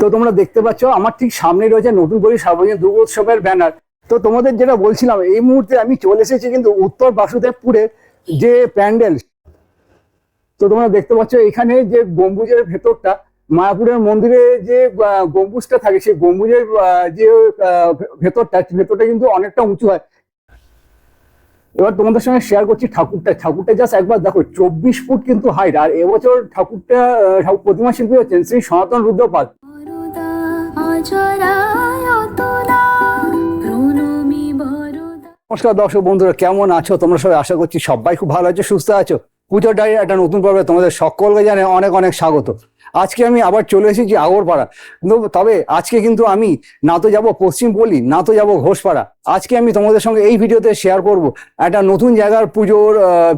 তো তোমরা দেখতে পাচ্ছ, আমার ঠিক সামনে রয়েছে নতুন করে সার্বজনীন দুর্গোৎসবের ব্যানার। তো তোমাদের যেটা বলছিলাম, এই মুহূর্তে আমি চলে এসেছি কিন্তু উত্তর বাসুদেবপুরে যে প্যান্ডেল। তো তোমরা দেখতে পাচ্ছ, এখানে যে গম্বুজের ভেতরটা, মায়াপুরের মন্দিরে যে গম্বুজটা থাকে, সেই গম্বুজের যে ভেতরটা ভেতরটা কিন্তু অনেকটা উঁচু হয়। এবার তোমাদের সঙ্গে শেয়ার করছি ঠাকুরটা। ঠাকুরটা জাস্ট একবার দেখো, চব্বিশ ফুট কিন্তু হাইট আর এবছর ঠাকুরটা ঠাকুর প্রতিমা শিল্পী হচ্ছেন শ্রী সনাতন রুদ্রপাল। নমস্কার দর্শক বন্ধুরা, কেমন আছো? তোমরা সবাই আশা করছি সবাই খুব ভালো আছো, সুস্থ আছো। পুজোর ডায়ের একটা নতুন পর্বে তোমাদের সকলকে জানে অনেক অনেক স্বাগত। আজকে আমি আবার চলে এসেছি আগরপাড়া। কিন্তু তবে আজকে কিন্তু আমি না তো যাব পশ্চিম পল্লী, না তো যাব ঘোষপাড়া। আজকে আমি তোমাদের সঙ্গে এই ভিডিওতে শেয়ার করব একটা নতুন জায়গার পুজোর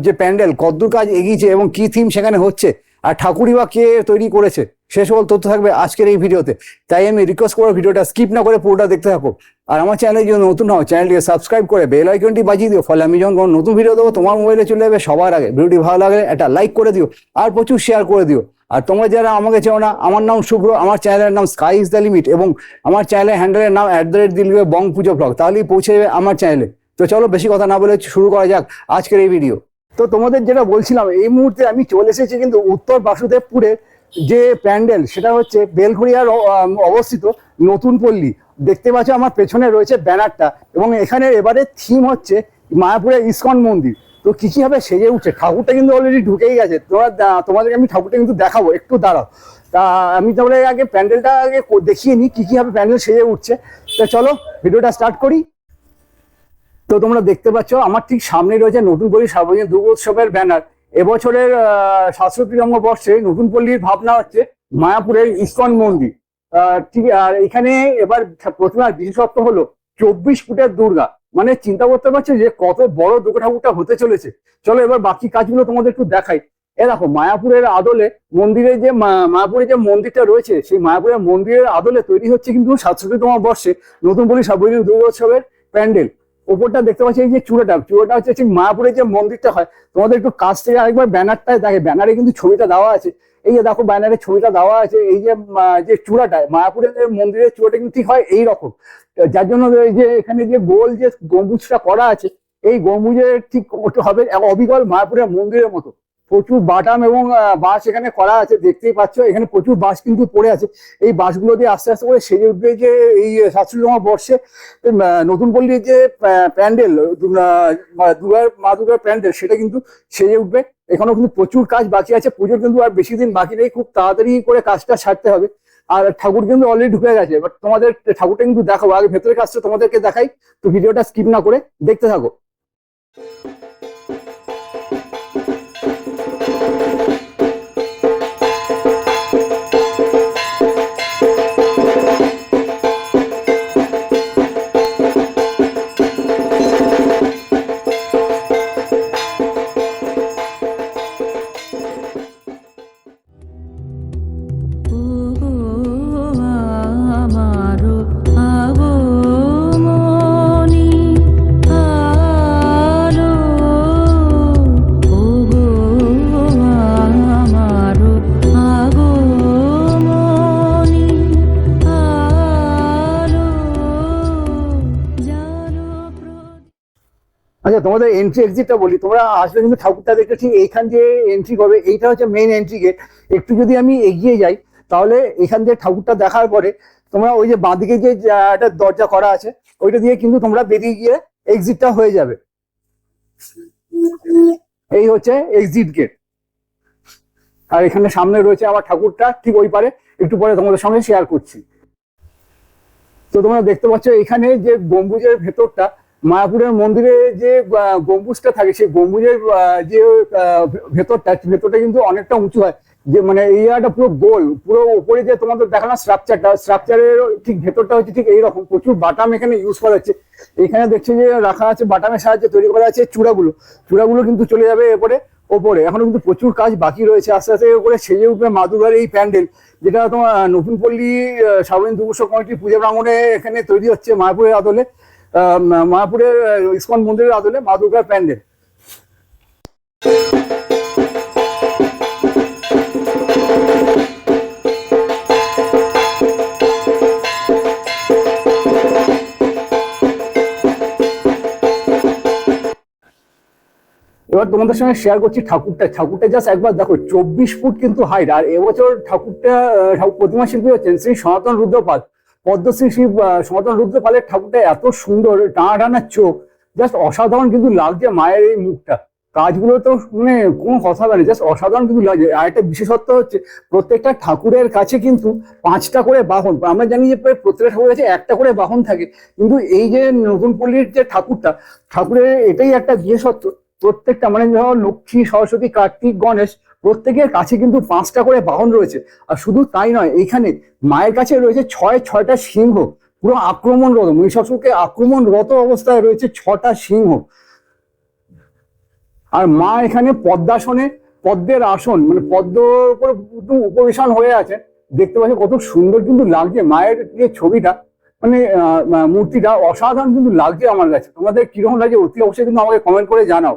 যে প্যান্ডেল কদ্দূর কাজ এগিয়েছে এবং কি থিম সেখানে হচ্ছে, আর ঠাকুরই বা কে তৈরি করেছে। সে সকল তথ্য থাকবে আজকের এই ভিডিওতে। তাই আমি রিকোয়েস্ট করব ভিডিওটা স্কিপ না করে পুরোটা দেখতে থাকো। আর আমার চ্যানেলে যদি নতুন হও চ্যানেলটিকে সাবস্ক্রাইব করে বেল আইকনটি বাজিয়ে দিও। ফলে আমি যখন কোনো নতুন ভিডিও দেবো, তোমার মোবাইলে চলে যাবে সবার আগে। ভিডিওটি ভালো লাগলে একটা লাইক করে দিও আর প্রচুর শেয়ার করে দিও। আর তোমরা যারা আমাকে চেও না, আমার নাম শুভ্র আমার চ্যানেলের নাম স্কাই ইজ দ্য লিমিট এবং আমার চ্যানেলের হ্যান্ডেলের নাম অ্যাট দ্য রেট দিলবে বং পুজো ব্লগ তাহলেই পৌঁছে যাবে আমার চ্যানেলে তো চলো বেশি কথা না বলে শুরু করা যাক আজকের এই ভিডিও তো তোমাদের যেটা বলছিলাম, এই মুহূর্তে আমি চলে এসেছি কিন্তু উত্তর বাসুদেবপুরে। যে প্যান্ডেল, সেটা হচ্ছে বেলঘড়িয়ার অবস্থিত নতুন পল্লী। দেখতে পাচ্ছ আমার পেছনে রয়েছে ব্যানারটা এবং এখানে এবারে থিম হচ্ছে মায়াপুরের ইস্কন মন্দির। তো কি কি ভাবে সেজে উঠছে। ঠাকুরটা কিন্তু অলরেডি ঢুকেই গেছে। তোমরা তোমাদেরকে আমি ঠাকুরটা কিন্তু দেখাবো। একটু দাঁড়াও। তা, আমি তোমাদের আগে প্যান্ডেলটা আগে দেখিয়ে নিই কি কি ভাবে প্যান্ডেল সেজে উঠছে। তো চলো, ভিডিওটা স্টার্ট করি। তো তোমরা দেখতে পাচ্ছ, আমার ঠিক সামনে রয়েছে নতুন পল্লী সার্বজনীন দুর্গোৎসবের ব্যানার। এবছরের সাতষট্টিতম বর্ষে নতুন পল্লীর ভাবনা হচ্ছে মায়াপুরের ইস্কন মন্দির। ঠিক, আর এখানে এবার প্রতিমার বিশেষত্ব হলো চব্বিশ ফুটের দুর্গা। মানে চিন্তা করতে পারছ যে কত বড় দুর্গা ঠাকুরটা হতে চলেছে। চলো এবার বাকি কাজগুলো তোমাদের একটু দেখাই। এ দেখো, মায়াপুরের আদলে মন্দিরে যে মায়াপুরে যে মন্দিরটা রয়েছে, সেই মায়াপুরের মন্দিরের আদলে তৈরি হচ্ছে কিন্তু সাতষট্টিতম বর্ষে নতুন পল্লী সার্বজনীন দুর্গোৎসবের প্যান্ডেল। ওপরটা দেখতে পাচ্ছি, এই যে চূড়াটা চূড়াটা হচ্ছে মায়াপুরের যে মন্দিরটা হয়, তোমাদের একটু কাছ থেকে আরেকবার ব্যানারটায় দেখে, ব্যানারে কিন্তু ছবিটা দেওয়া আছে। এই যে দেখো, ব্যানারে ছবিটা দেওয়া আছে, এই যে যে চূড়াটা মায়াপুরের মন্দিরের চূড়াটা কিন্তু ঠিক হয় এই রকম যার জন্য এই যে এখানে যে গোল যে গম্বুজটা করা আছে, এই গম্বুজের ঠিক হবে অবিকল মায়াপুরের মন্দিরের মতো। প্রচুর বাটাম এবং বাঁশ এখানে করা আছে, দেখতেই পাচ্ছ। এখানে প্রচুর বাঁশ কিন্তু পড়ে আছে। এই বাঁশগুলো দিয়ে আস্তে আস্তে করে সেজে উঠবে যে এই সাতষট্টিতম বর্ষে। নতুন পল্লীর যে প্যান্ডেল দুর্গার মা দুর্গার প্যান্ডেল, সেটা কিন্তু সেজে উঠবে। এখনও কিন্তু প্রচুর কাজ বাকি আছে। পুজোর কিন্তু আর বেশি দিন বাকি নেই। খুব তাড়াতাড়ি করে কাজটা সারতে হবে। আর ঠাকুর কিন্তু অলরেডি ঢুকে গেছে। বাট তোমাদের, ঠাকুরটা কিন্তু দেখাবো। আগে ভেতরের কাজটা তোমাদেরকে দেখাই। তো ভিডিওটা স্কিপ না করে দেখতে থাকো। এন্ট্রি এক্সিটটা বলি, তোমরা আসলে কিন্তু ঠাকুরটা দেখতে ঠিক এইখান দিয়ে এন্ট্রি করবে, এইটা হচ্ছে মেইন এন্ট্রি গেট একটু যদি আমি এগিয়ে যাই, তাহলে এখান দিয়ে ঠাকুরটা দেখার পরে তোমরা ওই যে বাঁদিকে যে একটা দরজা করা আছে, ওইটা দিয়ে কিন্তু তোমরা বেরিয়ে গিয়ে এক্সিটটা হয়ে যাবে। এই হচ্ছে এক্সিট গেট আর এখানে সামনে রয়েছে আমার ঠাকুরটা ঠিক ওই পারে, একটু পরে তোমাদের সঙ্গে শেয়ার করছি। তো তোমরা দেখতে পাচ্ছ এখানে যে গম্বুজের ভেতরটা মায়াপুরের মন্দিরে যে গম্বুজটা থাকে, সেই গম্বুজের যে ভেতরটা ভেতরটা কিন্তু অনেকটা উঁচু হয়। যে মানে এই জায়গাটা পুরো গোল, পুরো উপরে যে তোমাদের দেখানো স্ট্রাকচারটা স্ট্রাকচারের ঠিক ভেতরটা হচ্ছে ঠিক এইরকম, প্রচুর বাটাম এখানে ইউজ করা হচ্ছে। এখানে দেখছি যে রাখা আছে, বাটামের সাহায্যে তৈরি করা আছে চূড়াগুলো। চূড়াগুলো কিন্তু চলে যাবে এরপরে ওপরে। এখনও কিন্তু প্রচুর কাজ বাকি রয়েছে আস্তে আস্তে করে সেজে উঠবে মা দুর্গার এই প্যান্ডেল, যেটা তোমার নতুন পল্লী সার্বজনীন দুর্গোৎসব কমিটির পূজা প্রাঙ্গণে এখানে তৈরি হচ্ছে মায়াপুরের আদলে। মায়াপুরের ইস্কন মন্দিরের আদলে মা দুর্গার প্যান্ডেল। এবার তোমাদের সঙ্গে শেয়ার করছি ঠাকুরটা। ঠাকুরটা জাস্ট একবার দেখো, চব্বিশ ফুট কিন্তু হাইট আর এবছর ঠাকুরটা ঠাকুর প্রতিমা শিল্পী হচ্ছেন শ্রী সনাতন রুদ্রপাল। পদ্মশ্রী শ্রী আহ, সনাতন রুদ্রপালের ঠাকুরটা এত সুন্দর টানা টানা চোখ। জাস্ট অসাধারণ কিন্তু লাগছে মায়ের এই মুখটা। কাজগুলো তো মানে কোনো কথা বলে জাস্ট অসাধারণ কিন্তু লাগে আর একটা বিশেষত্ব হচ্ছে প্রত্যেকটা ঠাকুরের কাছে কিন্তু পাঁচটা করে বাহন আমরা জানি যে প্রত্যেকটা ঠাকুরের কাছে একটা করে বাহন থাকে। কিন্তু এই যে নতুন পল্লীর যে ঠাকুরটা ঠাকুরের এটাই একটা বিশেষত্ব। প্রত্যেকটা মানে ধরো লক্ষ্মী সরস্বতী কার্তিক গণেশ প্রত্যেকের কাছে কিন্তু পাঁচটা করে বাহন রয়েছে। আর শুধু তাই নয়, এখানে মায়ের কাছে রয়েছে ছয়, ছয়টা সিংহ। পুরো আক্রমণরত, মহিষাসুরকে আক্রমণরত অবস্থায় রয়েছে ছটা সিংহ। আর মা এখানে পদ্মাসনে, পদ্মের আসন মানে পদ্মর উপর উপবেশন হয়ে আছে। দেখতে পাচ্ছি কত সুন্দর কিন্তু লাগছে মায়ের যে ছবিটা। মানে মূর্তিটা অসাধারণ কিন্তু লাগছে আমার কাছে। তোমাদের কীরকম লাগছে অতি অবশ্যই কিন্তু আমাকে কমেন্ট করে জানাও।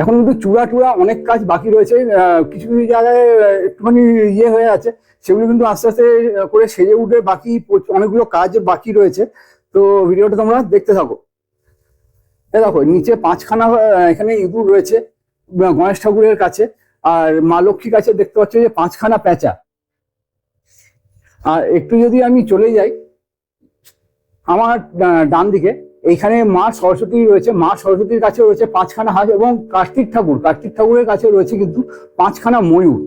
এখন কিন্তু চূড়া টুড়া অনেক কাজ বাকি রয়েছে কিছু কিছু জায়গায় একটুখানি ইয়ে হয়ে আছে, সেগুলো কিন্তু আস্তে আস্তে করে সেজে উঠে বাকি অনেকগুলো কাজ বাকি রয়েছে। তো ভিডিওটা তোমরা দেখতে থাকো। দেখো, নিচে পাঁচখানা এখানে ইঁদুর রয়েছে গণেশ ঠাকুরের কাছে, আর মা লক্ষ্মীর কাছে দেখতে পাচ্ছ যে পাঁচখানা প্যাঁচা। আর একটু যদি আমি চলে যাই, আমার ডান দিকে এইখানে মা সরস্বতী রয়েছে, মা সরস্বতীর কাছে রয়েছে পাঁচখানা হাঁস এবং কার্তিক ঠাকুর। কার্তিক ঠাকুরের কাছে রয়েছে কিন্তু পাঁচখানা ময়ূর।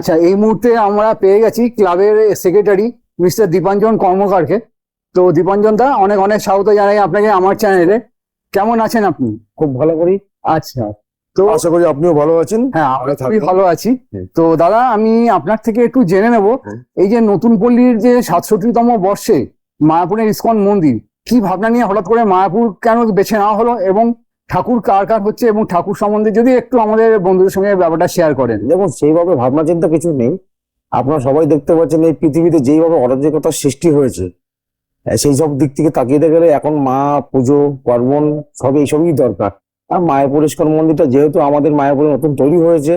আচ্ছা এই মুহূর্তে আমরা পেয়ে গেছি ক্লাবের সেক্রেটারি মিস্টার দীপাঞ্জন কর্মকারকে। তো দীপাঞ্জন দা অনেক অনেক স্বাগত জানাই আপনাকে আমার চ্যানেলে কেমন আছেন আপনি? খুব ভালো করি। আচ্ছা তো আশা করি আপনিও ভালো আছেন। হ্যাঁ আমরা ভালো খুবই ভালো আছি। তো দাদা আমি আপনার থেকে একটু জেনে নেব এই যে নতুন পল্লীর যে সাতষট্টিতম বর্ষে মায়াপুরের ইস্কন মন্দির কি ভাবনা নিয়ে হঠাৎ করে মায়াপুর কেন বেছে নেওয়া হলো এবং ঠাকুর কার কার হচ্ছে এবং ঠাকুর সম্বন্ধে যদি একটু আমাদের বন্ধুদের সঙ্গে ব্যাপারটা শেয়ার করেন। দেখুন, সেইভাবে ভাবনা চিন্তা কিছু নেই। আপনারা সবাই দেখতে পাচ্ছেন এই পৃথিবীতে যেইভাবে অরাজকতার সৃষ্টি হয়েছে সেই সব দিক থেকে তাকিয়ে গেলে এখন মা, পুজো, পার্বণ, সব এইসবই দরকার। আর মায়াপুর ইস্কন মন্দিরটা যেহেতু আমাদের মায়াপুরে নতুন তৈরি হয়েছে,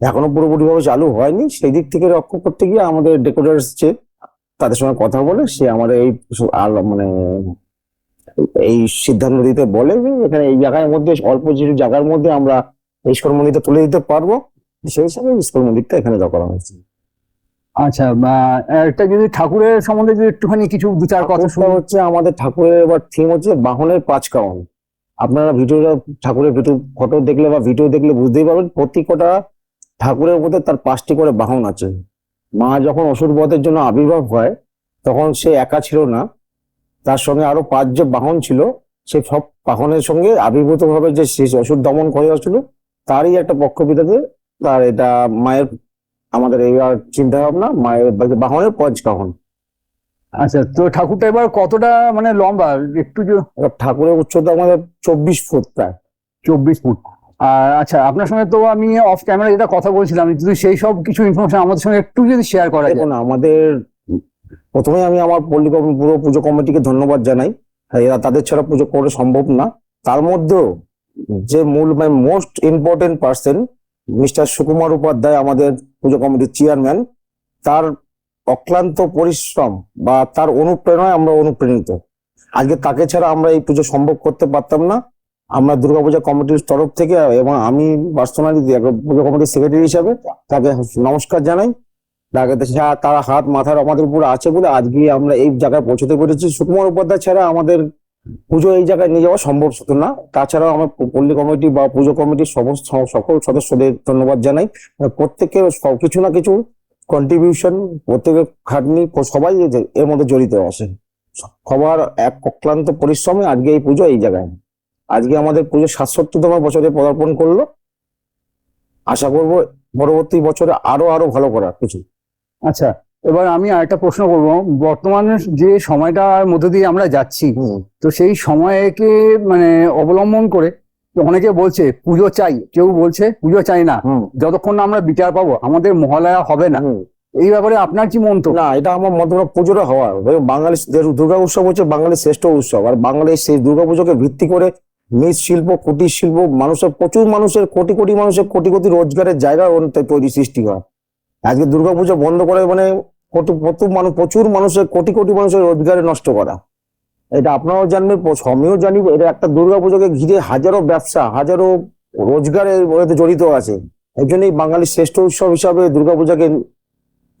এখনও পুরোপুরিভাবে চালু হয়নি, সেই দিক থেকে রক্ষা করতে গিয়ে আমাদের ডেকোরেটর যে তাদের সঙ্গে কথা বলে সে আমাদের এই মানে এই সিদ্ধান্ত দিতে বলে যে এখানে এই জায়গার মধ্যে অল্প কিছু জায়গার মধ্যে আমরা ইস্কন মন্দিরটা তুলে দিতে পারব। সেই হিসাবে ইস্কন মন্দিরটা এখানে দেওয়া করা হয়েছে। আচ্ছা একটা যদি ঠাকুরের সম্বন্ধে যদি একটুখানি কিছু দু চার কথা হচ্ছে আমাদের ঠাকুরের এবার থিম হচ্ছে বাহনের পাঁচ কাউন আপনারা ভিডিওটা ঠাকুরের ভিডিও ফটো দেখলে বা ভিডিও দেখলে বুঝতেই পারবেন প্রত্যেকটা ঠাকুরের মধ্যে তার পাঁচটি করে বাহন আছে। মা যখন অসুর বধের জন্য আবির্ভাব হয় তখন সে একা ছিল না। তার সঙ্গে আরও পাঁচ যে বাহন ছিল সে সব বাহনের সঙ্গে আবির্ভূত ভাবে যে শেষ অসুর দমন করে আসছিল তারই একটা পক্ষ পক্ষবিদাতে তার এটা মায়ের আমাদের এই চিন্তা ভাবনা মায়ের বাহনের পঞ্চকাহন আচ্ছা তো ঠাকুরটা এবার কতটা মানে লম্বা? একটু যে ঠাকুরের উচ্চতা আমাদের চব্বিশ ফুট প্রায়। চব্বিশ ফুট। আর আচ্ছা আপনার সঙ্গে তো আমি অফ ক্যামেরা যেটা কথা বলছিলাম যদি সেই সব কিছু ইনফরমেশন আমাদের সঙ্গে একটু যদি শেয়ার করা যায়। আমাদের প্রথমে আমি আমার পল্লী পুরো পুজো কমিটিকে ধন্যবাদ জানাই। এরা তাদের ছাড়া পুজো করে সম্ভব না। তার মধ্যেও যে মূল মানে most important person mister Sukumar Upadhyay, আমাদের পুজো কমিটির চেয়ারম্যান তার অক্লান্ত পরিশ্রম বা তার অনুপ্রেরণায় আমরা অনুপ্রাণিত। আজকে তাকে ছাড়া আমরা এই পুজো সম্ভব করতে পারতাম না। আমরা দুর্গাপূজা কমিটির তরফ থেকে এবং আমি পার্সোনালি পুজো কমিটির সেক্রেটারি হিসাবে তাকে নমস্কার জানাই। তাকে তা- তার হাত মাথার আমাদের উপরে আছে বলে আজকে আমরা এই জায়গায় পৌঁছতে পেরেছি। সুকুমার উপাধ্যায় ছাড়া আমাদের পুজো এই জায়গায় নিয়ে যাওয়া সম্ভব হতো না। তাছাড়াও আমার পল্লী কমিটি বা পুজো কমিটির সমস্ত, সকল সদস্যদের ধন্যবাদ জানাই। প্রত্যেকের কিছু না কিছু কন্ট্রিবিউশন প্রত্যেকের খাটনি, সবাই এর মধ্যে জড়িত আছে। সবার এক অক্লান্ত পরিশ্রমে আজকে এই পুজো এই জায়গায়। আজকে আমাদের পুজো সাতষট্টিতম বছরে পদার্পণ করল। আশা করব পরবর্তী বছরে আরও আরও ভালো করার কিছু। আচ্ছা এবার আমি আরেকটা প্রশ্ন করব। বর্তমান যে সময়টার মধ্যে দিয়ে আমরা যাচ্ছি তো সেই সময়কে মানে অবলম্বন করে অনেকে বলছে পুজো চাই। কেউ বলছে পুজো চাই না। যতক্ষণ না আমরা বিচার পাবো আমাদের মহালয়া হবে না। এই ব্যাপারে আপনার কি মন্তব্য? না এটা আমার মত পুজোটা হওয়ার। বাঙালি দুর্গা উৎসব হচ্ছে বাঙালির শ্রেষ্ঠ উৎসব। আর বাঙালির সেই দুর্গা পুজোকে ভিত্তি করে মৃৎশিল্প কুটির শিল্প মানুষের প্রচুর মানুষের কোটি কোটি মানুষের কোটি কোটি রোজগারের জায়গা তৈরি সৃষ্টি হয়। আজকে দুর্গা পুজো বন্ধ করে মানে মানুষ প্রচুর মানুষের কোটি কোটি মানুষের রোজগারে নষ্ট করা। এটা আপনারাও জানবেন আমিও জানি এটা একটা দুর্গা পুজোকে ঘিরে হাজারো ব্যবসা হাজারো রোজগারের মধ্যে জড়িত আছে। এই জন্যই বাঙালির শ্রেষ্ঠ উৎসব হিসাবে দুর্গা পূজাকে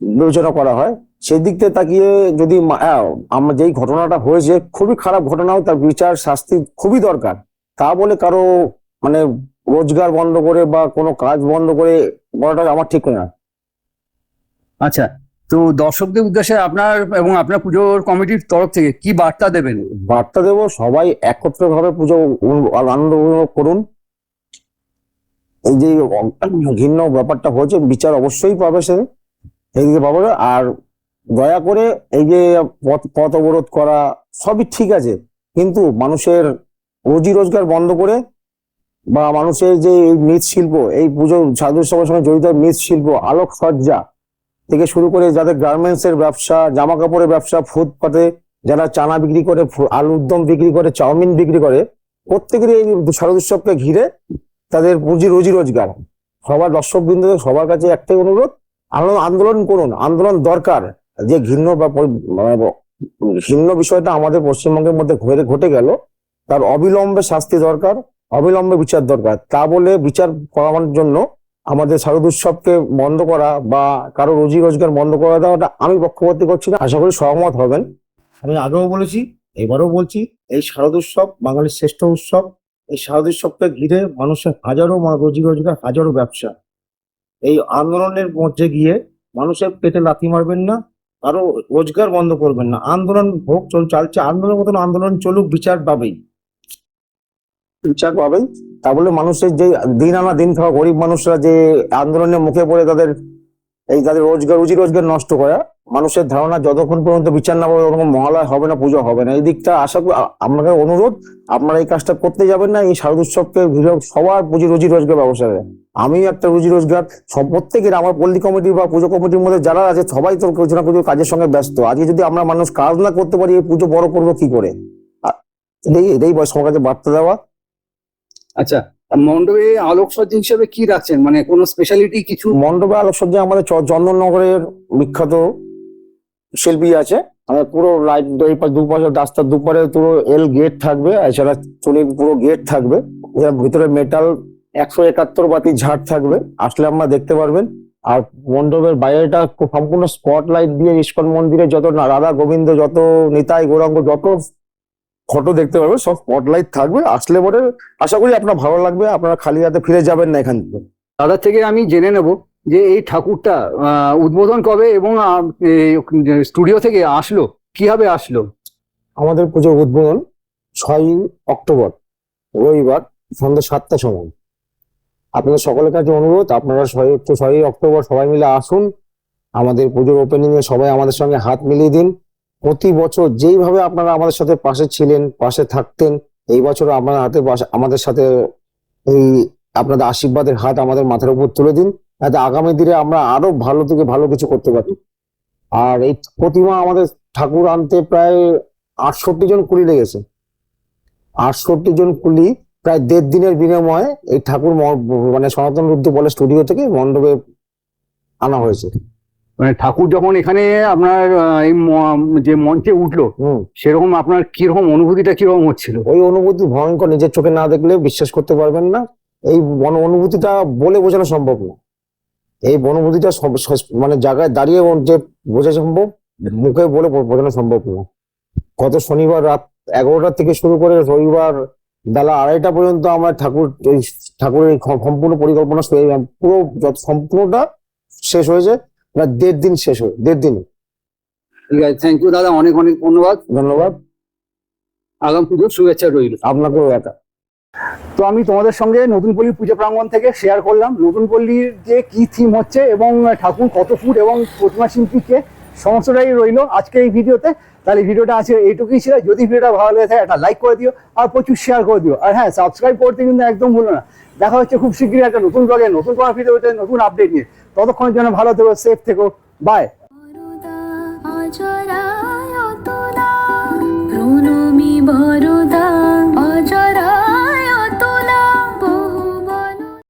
বিবেচনা করা হয়। সেই দিক থেকে তাকিয়ে যদি হ্যাঁ, আমার যেই ঘটনাটা হয়েছে খুবই খারাপ ঘটনাও তার বিচার শাস্তি খুবই দরকার। তা বলে কারও মানে রোজগার বন্ধ করে বা কোনো কাজ বন্ধ করে বলাটা আমার ঠিক না আচ্ছা তো দর্শকদের উদ্দেশ্যে আপনার এবং আপনার পুজোর কমিটির তরফ থেকে কি বার্তা দেবেন? বার্তা দেবো, সবাই একত্র ভাবে পুজো আনন্দ উপভোগ করুন। এই যে ঘৃণ্য ব্যাপারটা হয়েছে, বিচার অবশ্যই পাবে সে। এইদিকে পাবে, আর দয়া করে এই যে পথ অবরোধ করা সবই ঠিক আছে, কিন্তু মানুষের রুজি রোজগার বন্ধ করে বা মানুষের যে মৃৎশিল্প, এই পুজো সাধু উৎসবের সঙ্গে জড়িত মৃৎশিল্প, আলোকসজ্জা থেকে শুরু করে যাদের গার্মেন্টস এর ব্যবসা জামা কাপড়ের ব্যবসা, ফুটপাতে যারা চানা বিক্রি করে আলুর দম বিক্রি করে, চাউমিন বিক্রি করে, প্রত্যেকেরই এই শারদ উৎসবকে ঘিরে তাদের পুঁজি রুজি রোজগার। সবার দর্শক বিন্দু সবার কাছে একটাই অনুরোধ, আলো- আন্দোলন করুন, আন্দোলন দরকার। যে ঘৃণ্য বা মানে ঘৃণ্য বিষয়টা আমাদের পশ্চিমবঙ্গের মধ্যে ঘটে ঘটে গেল, তার অবিলম্বে শাস্তি দরকার, অবিলম্বে বিচার দরকার। তা বলে বিচার করানোর জন্য আমাদের শারদ উৎসবকে বন্ধ করা বা কারও রুজি রোজগার বন্ধ করা দেওয়াটা আমি পক্ষপাতি করছি না। আশা করি সহমত হবেন। আমি আগেও বলেছি এবারও বলছি এই শারদ উৎসব বাঙালির শ্রেষ্ঠ উৎসব এই শারদ উৎসবকে ঘিরে মানুষের হাজারো রুজি রোজগার হাজারো ব্যবসা। এই আন্দোলনের মধ্যে গিয়ে মানুষের পেটে লাথি মারবেন না কারও রোজগার বন্ধ করবেন না। আন্দোলন হোক চল চালছে আন্দোলনের মতন আন্দোলন চলুক বিচার পাবেই। বিচার পাবেই তা বলে মানুষের যে দিন আনা দিন খাওয়া, গরিব মানুষরা যে আন্দোলনের মুখে পড়ে তাদের এই তাদের রোজগার, রুজি রোজগার নষ্ট করা, মানুষের ধারণা যতক্ষণ পর্যন্ত বিচার না পাবে ততক্ষণ মহালয় হবে না, পুজো হবে না। এই দিকটা আশা করি আপনাকে অনুরোধ, আপনারা এই কাজটা করতে যাবেন না, এই শারদ উৎসবকে সবার পুঁজি রুজি রোজগার ব্যবসা আমি একটা রুজি রোজগার, সব প্রত্যেকের, আমার পল্লী কমিটি বা পুজো কমিটির মধ্যে যারা আছে, সবাই তো কিছু না কিছু কাজের সঙ্গে ব্যস্ত। আজকে যদি আমরা মানুষ কাজ না করতে পারি, এই পুজো বড় করব কি করে? এটাই এটাই কাছে বার্তা দেওয়া আচ্ছা মণ্ডপে আলোকসজ্জা হিসেবে কি রাখছেন? মানে কোনো স্পেশালিটি কিছু? মণ্ডপে আলোকসজ্জা আমাদের চন্দননগরের বিখ্যাত শিল্পী আছে। আমাদের পুরো লাইট এই পাশ দুপাশে রাস্তার দুপারে পুরো এল গেট থাকবে এছাড়া চুলির পুরো গেট থাকবে। ভিতরে মেটাল একশো একাত্তর বাতি ঝাড় থাকবে। আসলে আমরা দেখতে পারবেন, আর মণ্ডপের বাইরেটা সম্পূর্ণ স্পট লাইট দিয়ে ইস্কন মন্দিরে যত রাধা গোবিন্দ, যত নিতাই গৌরাঙ্গ, যত ফটো দেখতে পারবে সব স্পটলাইট থাকবে আসলে পরে আশা করি আপনার ভালো লাগবে আপনারা খালি হাতে ফিরে যাবেন না এখান থেকে। দাদার থেকে আমি জেনে নেব যে এই ঠাকুরটা উদ্বোধন কবে এবং স্টুডিও থেকে আসলো কীভাবে আসলো? আমাদের পুজোর উদ্বোধন ছয়ই অক্টোবর রবিবার সন্ধ্যা সাতটার সময়। আপনাদের সকলের কাছে অনুরোধ আপনারা ছয় ছয়ই অক্টোবর সবাই মিলে আসুন। আমাদের পুজোর ওপেনিং এ সবাই আমাদের সঙ্গে হাত মিলিয়ে দিন। প্রতি বছর যেইভাবে আপনারা আমাদের সাথে পাশে ছিলেন, পাশে থাকতেন, এই বছর আপনার হাতে আমাদের সাথে এই আপনাদের আশীর্বাদের হাত আমাদের মাথার উপর তুলে দিন, যাতে আগামী দিনে আমরা আরও ভালো থেকে ভালো কিছু করতে পারি। আর এই প্রতিমা আমাদের ঠাকুর আনতে প্রায় আটষট্টি জন কুলি লেগেছে। আটষট্টি জন কুলি প্রায় দেড় দিনের বিনিময়ে এই ঠাকুর মানে সনাতন রুদ্র বলে স্টুডিও থেকে মণ্ডপে আনা হয়েছে। মানে ঠাকুর যখন এখানে আপনার এই যে মঞ্চে উঠল সেরকম আপনার কীরকম অনুভূতিটা কীরকম হচ্ছিল? ওই অনুভূতি ভয়ঙ্কর নিজের চোখে না দেখলে বিশ্বাস করতে পারবেন না। এই বন- অনুভূতিটা বলে বোঝানো সম্ভব না। এই অনুভূতিটা মানে জায়গায় দাঁড়িয়ে যে বোঝা সম্ভব মুখে বলে বোঝানো সম্ভব না। গত শনিবার রাত এগারোটা থেকে শুরু করে রবিবার বেলা আড়াইটা পর্যন্ত আমরা ঠাকুর ঠাকুরের সম্পূর্ণ পরিকল্পনা পুরো যত সম্পূর্ণটা শেষ হয়েছে না দেড় দিন শেষ হয় দেড় দিন। ঠিক আছে থ্যাংক ইউ দাদা অনেক অনেক ধন্যবাদ। ধন্যবাদ। আগাম পুজোর শুভেচ্ছা রইল। আপনাকেও একা। তো আমি তোমাদের সঙ্গে নতুন পল্লী পুজো প্রাঙ্গণ থেকে শেয়ার করলাম। নতুন পল্লীর যে কি থিম হচ্ছে এবং ঠাকুর কত ফুট এবং প্রতিমা শিল্পী কে সমস্তটাই রইল আজকে এই ভিডিওতে। তাহলে ভিডিওটা আছে এইটুকুই ছিল। যদি ভিডিওটা ভালো লেগে থাকে একটা লাইক করে দিও আর প্রচুর শেয়ার করে দিও। আর হ্যাঁ সাবস্ক্রাইব করতে কিন্তু একদম ভুলো না। দেখা হচ্ছে খুব শীঘ্রই একটা নতুন ব্লগে নতুন কোনো ভিডিওতে নতুন আপডেট নিয়ে। ততক্ষণের জন্য ভালো থেকো সেফ থেকো বাই ভরো